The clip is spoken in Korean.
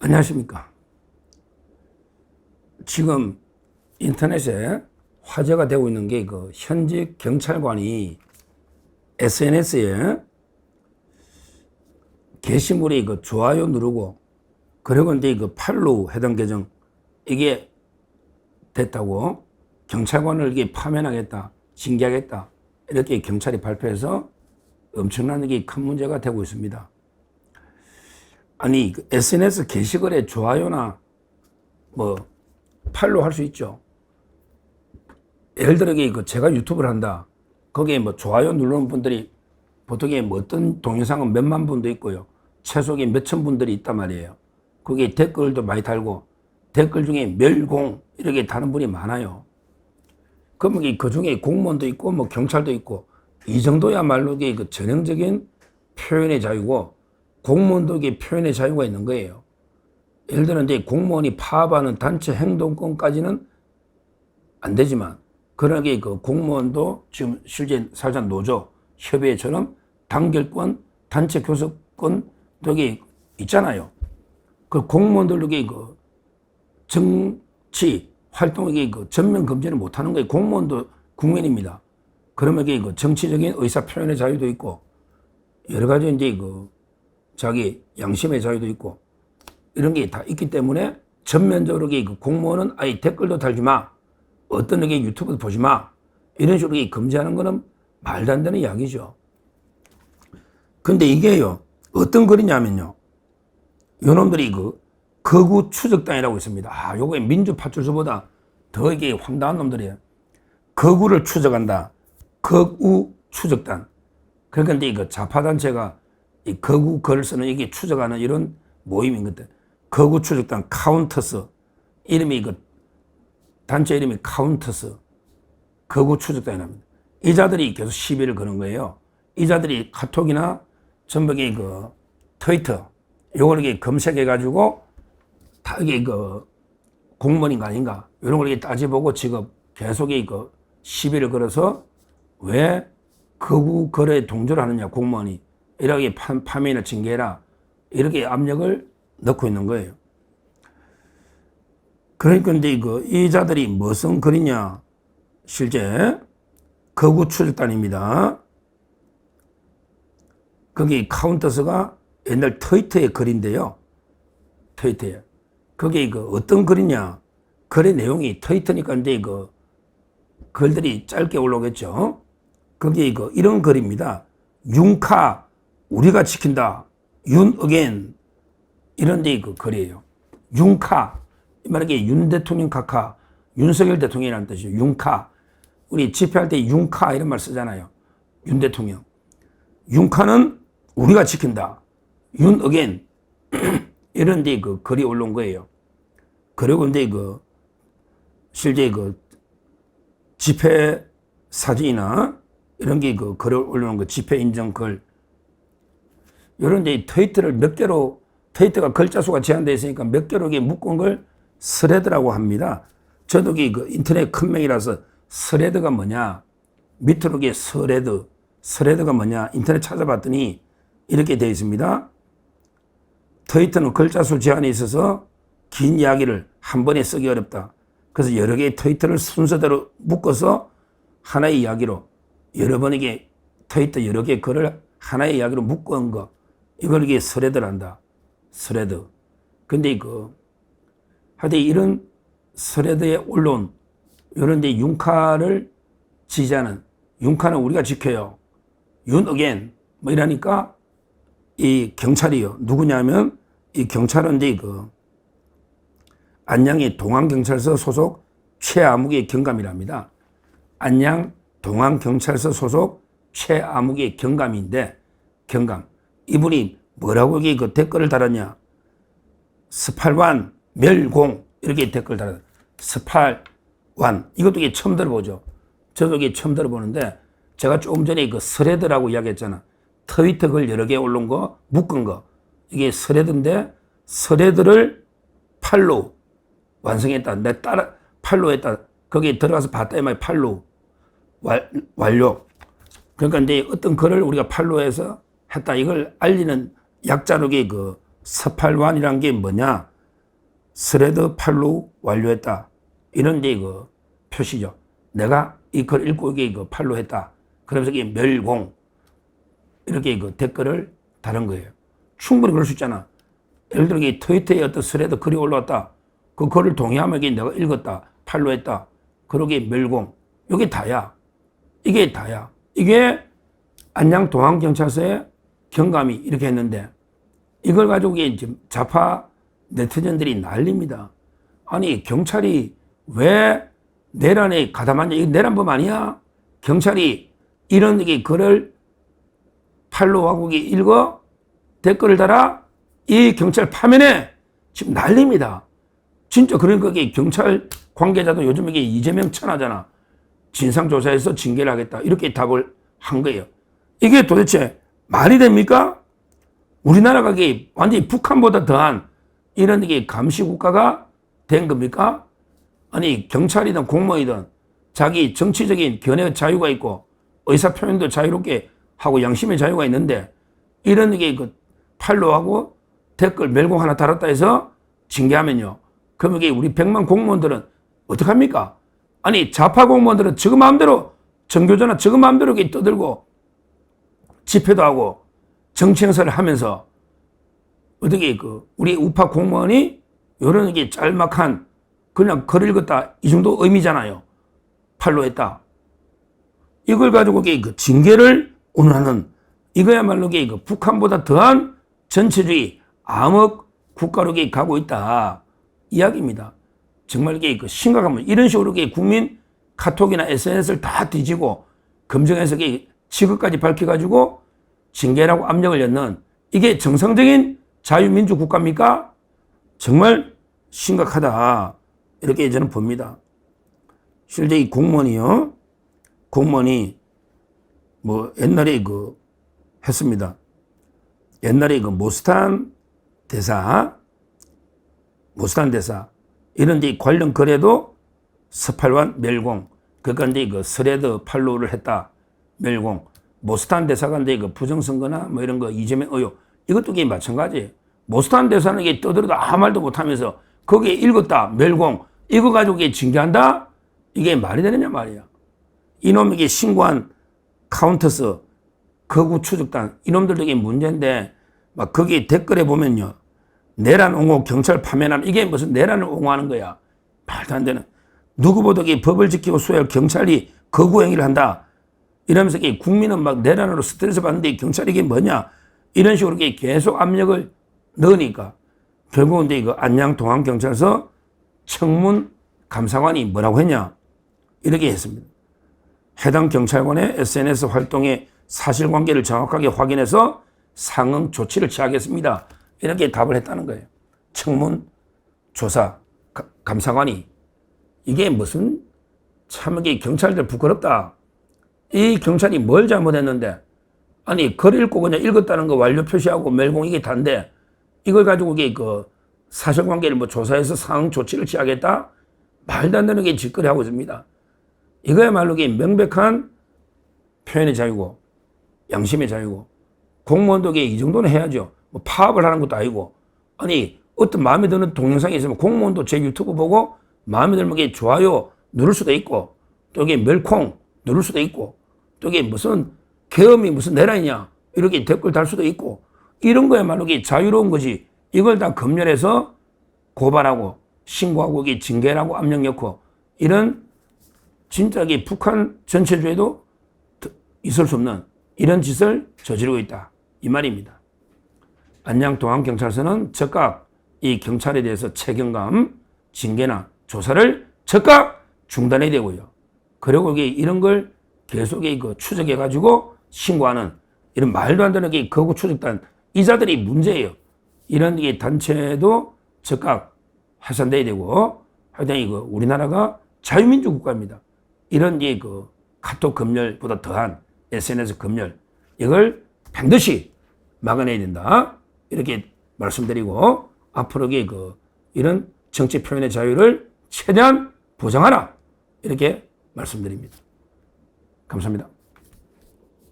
안녕하십니까. 지금 인터넷에 화제가 되고 있는 게 그 현직 경찰관이 SNS에 게시물에 그 좋아요 누르고 그리고 이제 그 팔로우 해당 계정 이게 됐다고 경찰관을 이게 파면하겠다, 징계하겠다 이렇게 경찰이 발표해서 엄청난 게큰 문제가 되고 있습니다. 아니 그 SNS 게시글에 좋아요나 뭐 팔로우 할수 있죠. 예를 들어 그 제가 유튜브를 한다. 거기에 뭐 좋아요 누르는 분들이 보통에 뭐 어떤 동영상은 몇만 분도 있고요. 최소에 몇천 분들이 있단 말이에요. 거기에 댓글도 많이 달고 댓글 중에 멸공 이렇게 다는 분이 많아요. 그러면 그 중에 공무원도 있고 뭐 경찰도 있고 이 정도야말로 그 전형적인 표현의 자유고 공무원도 이게 표현의 자유가 있는 거예요. 예를 들어 이제 공무원이 파업하는 단체 행동권까지는 안 되지만 그러게 그 공무원도 지금 실제 살자 노조 협의회처럼 단결권, 단체 교섭권 여기 있잖아요. 그 공무원들에게 그 정치 활동에게 그 전면 금지를 못 하는 거예요. 공무원도 국민입니다. 그러면 이게 그 정치적인 의사 표현의 자유도 있고 여러 가지 이제 그 자기 양심의 자유도 있고 이런 게 다 있기 때문에 전면적으로 그 공무원은 아예 댓글도 달지 마. 어떤 게 유튜브도 보지 마. 이런 식으로 금지하는 거는 말도 안 되는 이야기죠. 근데 이게요, 어떤 글이냐면요. 요놈들이 그 거구 추적단이라고 있습니다. 아, 요게 민주파출소보다 더 이게 황당한 놈들이에요. 거구를 추적한다. 거구 추적단. 그러니까 이제 그 좌파단체가 이 거구 글을 쓰는 이게 추적하는 이런 모임인 것들. 거구 추적단 카운터스. 이름이 그 단체 이름이 카운터스. 거구 추적단이랍니다. 이 자들이 계속 시비를 거는 거예요. 이 자들이 카톡이나 전북의 그 트위터, 요걸 이렇게 검색해가지고 다 이게 그 공무원인가 아닌가, 이런 걸 이렇게 따져보고 지금 계속 이그 시비를 걸어서 왜 거구 거래에 동조를 하느냐, 공무원이. 이렇게 파, 파면을 징계해라. 이렇게 압력을 넣고 있는 거예요. 그러니까 그, 이 자들이 무슨 글이냐. 실제 거구 추적단입니다. 거기 카운터스가 옛날 트위터의 글인데요. 트위터에. 거기 그 어떤 글이냐. 글의 내용이 트위터니까 이제 그 글들이 짧게 올라오겠죠. 거기 그 이런 글입니다. 윤카 우리가 지킨다. 윤 어겐 이런 데그 글이에요. 윤카 말하게 윤 대통령 카카 윤석열 대통령이라는 뜻이죠. 윤카 우리 집회할 때 윤카 이런 말 쓰잖아요. 윤 대통령. 윤카는 우리가 지킨다. 윤 어겐 이런 데그 글이 올라온 거예요. 그리고 이제 그 실제 그 집회 사진이나 이런 게 그 글을 올려놓은 그 집회 인정 글 이런 데 트위터를 몇 개로 트위터가 글자 수가 제한되어 있으니까 몇 개로 묶은 걸 스레드라고 합니다. 저도 그 인터넷 큰 명이라서 스레드가 뭐냐 밑으로 이게 스레드 스레드가 뭐냐 인터넷 찾아봤더니 이렇게 되어 있습니다. 트위터는 글자 수 제한이 있어서 긴 이야기를 한 번에 쓰기 어렵다. 그래서 여러 개의 트위터를 순서대로 묶어서 하나의 이야기로 여러 번에게 트위터 여러 개의 글을 하나의 이야기로 묶은 거 이걸 이게 스레드란다. 스레드. 근데 그 하여튼 이런 스레드에 올라온 이런 데 윤카를 지지하는 윤카는 우리가 지켜요. 윤 어겐 뭐 이러니까 이 경찰이요. 누구냐면 이 경찰은 이제 그 안양의 동안경찰서 소속 최아무개 경감이랍니다. 안양 동안경찰서 소속 최아무개 경감인데 경감 이분이 뭐라고 이게 그 댓글을 달았냐 스팔완 멸공 이렇게 댓글 달았 스팔완 이것도 이게 처음 들어보죠. 저도 이게 처음 들어보는데 제가 조금 전에 그 스레드라고 이야기했잖아. 트위터 글 여러 개 올린 거 묶은 거 이게 스레드인데 스레드를 팔로우 완성했다. 내 따라 팔로우했다. 거기에 들어가서 봤다 이말 팔로우 완, 완료. 그러니까 이제 어떤 글을 우리가 팔로우해서 했다. 이걸 알리는 약자록의 그 서팔완이란 게 뭐냐? 스레드 팔로 완료했다. 이런 이제 그 표시죠. 내가 이 글 읽고 이게 그 팔로 했다. 그러면서 이게 멸공. 이렇게 그 댓글을 다른 거예요. 충분히 그럴 수 있잖아. 예를 들어 이 트위터에 어떤 스레드 글이 올라왔다. 그 글을 동의하면 이게 내가 읽었다. 팔로 했다. 그러게 멸공. 이게 다야. 이게 다야. 이게 안양 동안경찰서의 경감이 이렇게 했는데 이걸 가지고 지금 좌파 네티즌들이 난립니다. 아니 경찰이 왜 내란에 가담하냐? 이거 내란범 아니야? 경찰이 이런 게 글을 팔로우하고 이게 읽어 댓글을 달아 이 경찰 파면에 지금 난립니다. 진짜 그러니까 경찰 관계자도 요즘 이게 이재명 천하잖아. 진상조사에서 징계를 하겠다. 이렇게 답을 한 거예요. 이게 도대체 말이 됩니까? 우리나라가 완전히 북한보다 더한 이런 게 감시 국가가 된 겁니까? 아니 경찰이든 공무원이든 자기 정치적인 견해 자유가 있고 의사 표현도 자유롭게 하고 양심의 자유가 있는데 이런 게그 팔로하고 댓글 멸공 하나 달았다 해서 징계하면요. 그럼 이게 우리 백만 공무원들은 어떡합니까? 아니 좌파 공무원들은 지금 마음대로 정교조나 지금 마음대로 떠들고 집회도 하고 정치 행사를 하면서 어떻게 그 우리 우파 공무원이 이런 게 짤막한 그냥 글 읽었다 이 정도 의미잖아요. 팔로 했다. 이걸 가지고 그 징계를 운운하는 이거야말로 그 북한보다 더한 전체주의 암흑 국가로 가고 있다 이야기입니다. 정말 그 심각하면 이런 식으로 국민 카톡이나 SNS를 다 뒤지고 검증해서 지급까지 밝혀가지고 징계라고 압력을 넣는 이게 정상적인 자유민주 국가입니까? 정말 심각하다. 이렇게 저는 봅니다. 실제 이 공무원이요. 공무원이 뭐 옛날에 그 했습니다. 옛날에 그 모스탄 대사, 모스탄 대사 이런 데 관련 거래도 서팔완 멸공 그러니까 이제 그 스레드 팔로우를 했다 멸공 모스탄 이제 그 부정선거나 뭐 이런 거 이재명 의혹 이것도 이게 마찬가지예요. 모스탄 대사는 이게 떠들어도 아무 말도 못하면서 거기에 읽었다 멸공 이거 가지고 이게 징계한다? 이게 말이 되느냐 말이야. 이놈에게 신고한 카운터스 거구 추적단 이놈들도 이게 문제인데 막 거기 댓글에 보면요. 내란 옹호 경찰 파면하는 이게 무슨 내란을 옹호하는 거야. 말도 안 되는. 누구보다 이 법을 지키고 수호할 경찰이 거구 행위를 한다 이러면서 이 국민은 막 내란으로 스트레스 받는데 경찰이 이게 뭐냐 이런 식으로 계속 압력을 넣으니까 결국은 이거 안양 동안경찰서 청문 감사관이 뭐라고 했냐 이렇게 했습니다. 해당 경찰관의 SNS 활동의 사실관계를 정확하게 확인해서 상응 조치를 취하겠습니다. 이렇게 답을 했다는 거예요. 청문 조사 감사관이 이게 무슨 참 이게 경찰들 부끄럽다. 이 경찰이 뭘 잘못했는데 아니 글 읽고 그냥 읽었다는 거 완료 표시하고 멸공 이게 단데 이걸 가지고 이게 그 사실관계를 뭐 조사해서 상응 조치를 취하겠다 말도 안 되는 게 짓거리 하고 있습니다. 이거야말로 이게 명백한 표현의 자유고 양심의 자유고 공무원도 이 정도는 해야죠. 뭐 파업을 하는 것도 아니고 아니 어떤 마음에 드는 동영상이 있으면 공무원도 제 유튜브 보고 마음에 들면 이게 좋아요 누를 수도 있고 또 이게 멸콩 누를 수도 있고 또 이게 무슨 계엄이 무슨 내란이냐 이렇게 댓글 달 수도 있고 이런 거야말로 이게 자유로운 거지 이걸 다 검열해서 고발하고 신고하고 이게 징계라고 압력 넣고 이런 진짜 이게 북한 전체주의도 있을 수 없는 이런 짓을 저지르고 있다 이 말입니다. 안양 동안경찰서는 즉각 이 경찰에 대해서 책임감, 징계나 조사를 즉각 중단해야 되고요. 그리고 이게 이런 걸 계속 그 추적해가지고 신고하는 이런 말도 안 되는 게 거구 추적단 이자들이 문제예요. 이런 게 단체도 즉각 해산돼야 되고 하여튼 이거 우리나라가 자유민주 국가입니다. 이런 게그 카톡 검열보다 더한 SNS 검열 이걸 반드시 막아내야 된다. 이렇게 말씀드리고 앞으로 그 이런 정치 표현의 자유를 최대한 보장하라. 이렇게 말씀드립니다. 감사합니다.